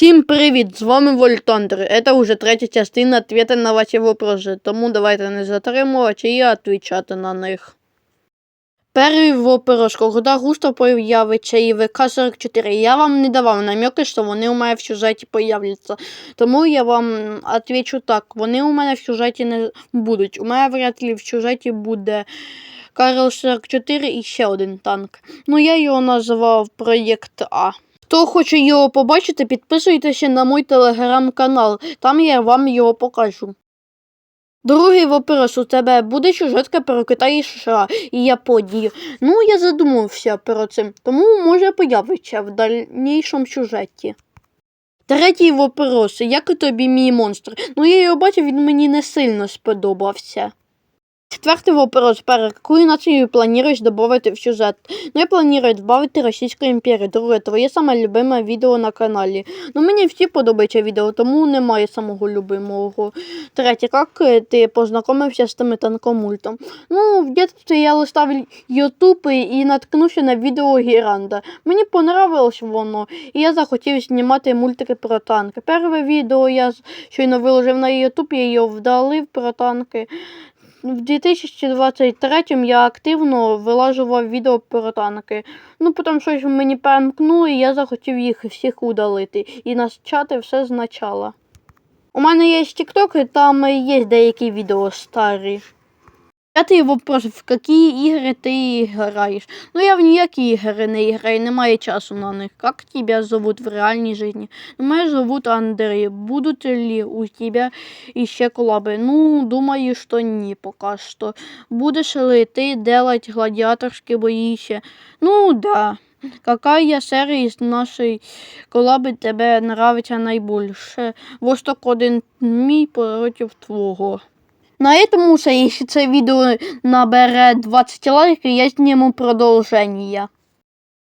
Всім привіт! З вами Вольтандер. Це вже третя частина ответа на ваші вопроси, тому давайте не затримувати і відповідати на них. Перший вопрос, коли густо появиться і ВК-44, я вам не давав намеки, що вони у мене в сюжеті появляться. Тому я вам відповідаю так, вони у мене в сюжеті не будуть. У мене вряд ли в сюжеті буде Карл 44 і ще один танк. Ну я його називав Проєкт А. Хто хоче його побачити, підписуйтеся на мій телеграм-канал, там я вам його покажу. Другий вопрос у тебе буде сюжетка про Китай і США і Японію. Ну, я задумався про це, тому може появиться в дальнішому сюжеті. Третій вопрос. Як тобі мій монстр? Ну, я його бачив, він мені не сильно сподобався. Четвертий вопрос. Перед якою нацією плануєш додати в сюжет? Ну, я планую додати Російську імперію. Друге, твоє саме любиме відео на каналі. Ну, мені всі подобаються відео, тому немає самого любимого. Третє, як ти познайомився з тими танкомультом? Ну, в дитинстві я листав Ютуб і наткнувся на відео Гіранда. Мені понравилось воно, і я захотів знімати мультики про танки. Перше відео я щойно виложив на Ютуб, я його вдалив про танки. В 2023 я активно вилажував відео про танки. Ну, потім щось мені перемкнуло, і я захотів їх всіх удалити і почати все спочатку. У мене є TikTok, і там є деякі відео старі. П'ятий вопрос, в які ігри ти граєш? Ну, я в ніякі ігри не граю, немає часу на них. Как тебя зовут в реальній житті? Ну, мене зовут Андрей. Будут ли у тебя еще коллабы? Ну, думаю, что не пока что. Будешь ли ты делать гладиаторские бои еще? Ну, да. Какая серия из нашей коллабы тебе нравится наибольше? Восток один мій против твого. На этом все, Если це відео набере 20 лайків, я зніму продовження.